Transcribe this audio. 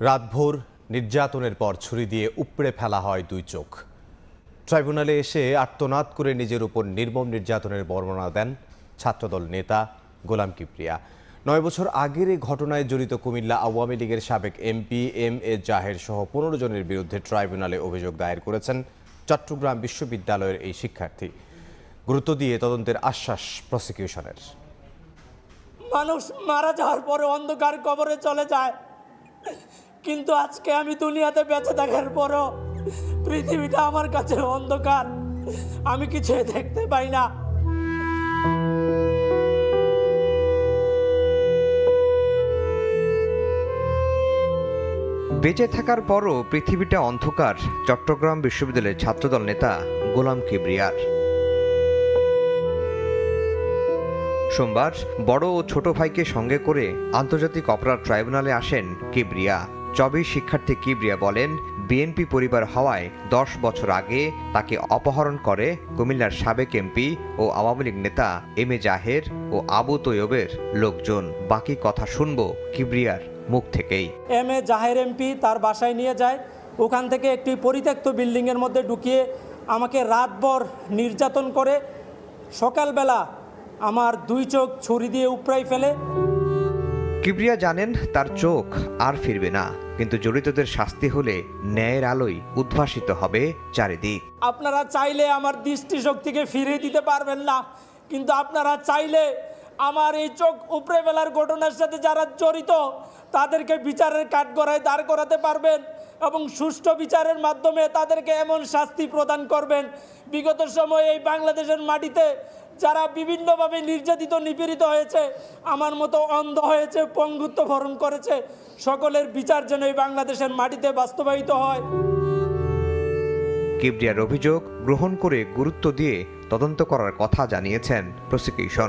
রাতভর নির্যাতনের পর ছুরি দিয়ে উপড়ে ফেলা হয় দুই চোখ। ট্রাইব্যুনালে এসে আর্তনাদ করে নিজের উপর নির্মম নির্যাতনের বর্ণনা দেন ছাত্রদল নেতা গোলাম কিপ্রিয়া। নয় বছর আগের এই ঘটনায় জড়িত কুমিল্লা আওয়ামী লীগের সাবেক এমপি এম এ জাহের সহ পনেরো জনের বিরুদ্ধে ট্রাইব্যুনালে অভিযোগ দায়ের করেছেন চট্টগ্রাম বিশ্ববিদ্যালয়ের এই শিক্ষার্থী। গুরুত্ব দিয়ে তদন্তের আশ্বাস প্রসিকিউশনের মানুষ মারা যাওয়ার পরে অন্ধকার কবরে চলে যায়। কিন্তু আজকে আমি দুনিয়াতে বেঁচে থাকার পরও পৃথিবীটা আমার কাছে অন্ধকার। আমি কিছু দেখতে পাই না। বেঁচে থাকার পরও পৃথিবীটা অন্ধকার, চট্টগ্রাম বিশ্ববিদ্যালয়ের ছাত্রদল নেতা গোলাম কিবরিয়ার। সোমবার বড় ও ছোট ভাইকে সঙ্গে করে আন্তর্জাতিক অপরাধ ট্রাইব্যুনালে আসেন কিবরিয়া। চব্বিশ শিক্ষার্থী কিবরিয়া বলেন, বিএনপি পরিবার হওয়ায় দশ বছর আগে তাকে অপহরণ করে কুমিল্লার সাবেক এমপি ও আওয়ামী লীগ নেতা এম এ জাহের ও আবু তৈয়বের লোকজন। বাকি কথা শুনব কিবরিয়ার মুখ থেকেই। এম এ জাহের এমপি তার বাসায় নিয়ে যায়, ওখান থেকে একটি পরিত্যক্ত বিল্ডিংয়ের মধ্যে ঢুকিয়ে আমাকে রাতভর নির্যাতন করে সকালবেলা আমার দুই চোখ ছুরি দিয়ে উপড়াই ফেলে। কিবরিয়া জানেন তার চোখ আর ফিরবে না কিন্তু জড়িতদের শাস্তি হলে ন্যায়ের আলোয় উদ্ভাসিত হবে চারিদিক। আপনারা চাইলে আমার দৃষ্টিশক্তিকে ফিরিয়ে দিতে পারবেন না কিন্তু আপনারা চাইলে আমার এই চোখ উপড়ে ফেলার ঘটনার সাথে যারা জড়িত তাদেরকে বিচারের কাঠগড়ায় দাঁড় করাতে পারবেন। এবং সুষ্ঠু বিচারের মাধ্যমে তাদেরকে এমন শাস্তি প্রদান করবেন। বিগত সময়ে এই বাংলাদেশের মাটিতে যারা বিভিন্নভাবে নির্যাতিত, নিপীড়িত হয়েছে, আমার মতো অন্ধ হয়েছে, পঙ্গুত্ব ভরণ করেছে, সকলের বিচার যেন এই বাংলাদেশের মাটিতে বাস্তবায়িত হয়। কিবরিয়ার অভিযোগ গ্রহণ করে গুরুত্ব দিয়ে তদন্ত করার কথা জানিয়েছেন প্রসিকিউশন।